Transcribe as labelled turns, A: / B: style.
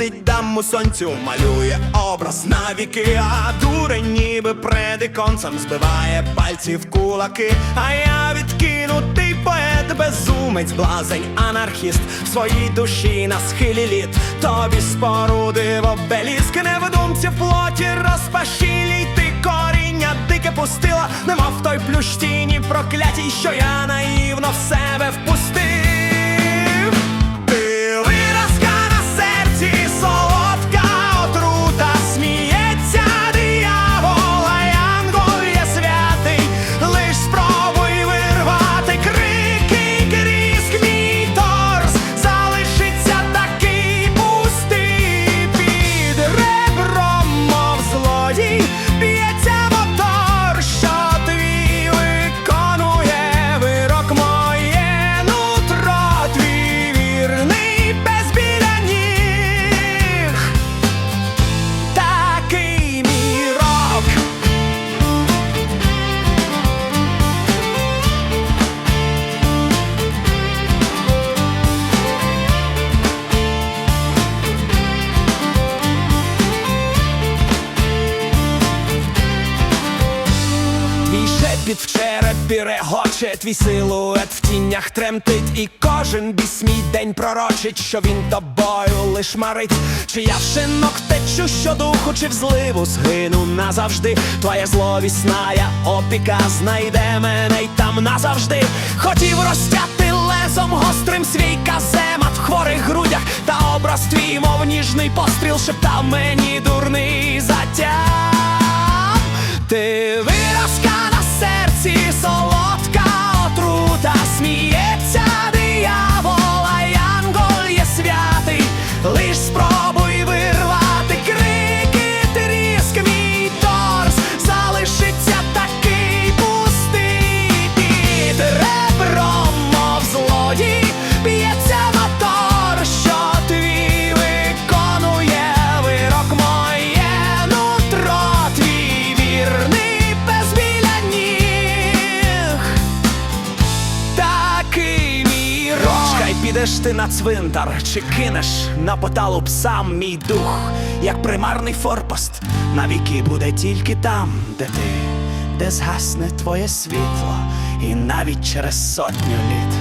A: висить даму сонцю, малює образ навіки, а дурень ніби пред іконцем збиває пальці в кулаки, а я відкинутий поет, безумець, блазень, анархіст в своїй душі на схилі літ. Тобі спорудив обеліск, невидумці в плоті розпашілій ти коріння дике пустила, нема в той плющині проклятій, що я наївно в себе впустив. Твій в черепі регоче, твій силует в тінях тремтить, і кожен біс мій день пророчить, що він тобою лиш марить. Чи я в шинок течу щодуху, чи в зливу згину назавжди. Твоя зловісна я опіка знайде мене й там назавжди. Хотів розтяти лезом гострим свій каземат в хворих грудях, та образ твій, мов ніжний постріл, шептав мені дурний затям. Ти підеш ти на цвинтар, чи кинеш на поталу псам мій дух, як примарний форпост, навіки буде тільки там, де ти, де згасне твоє світло, і навіть через сотню літ.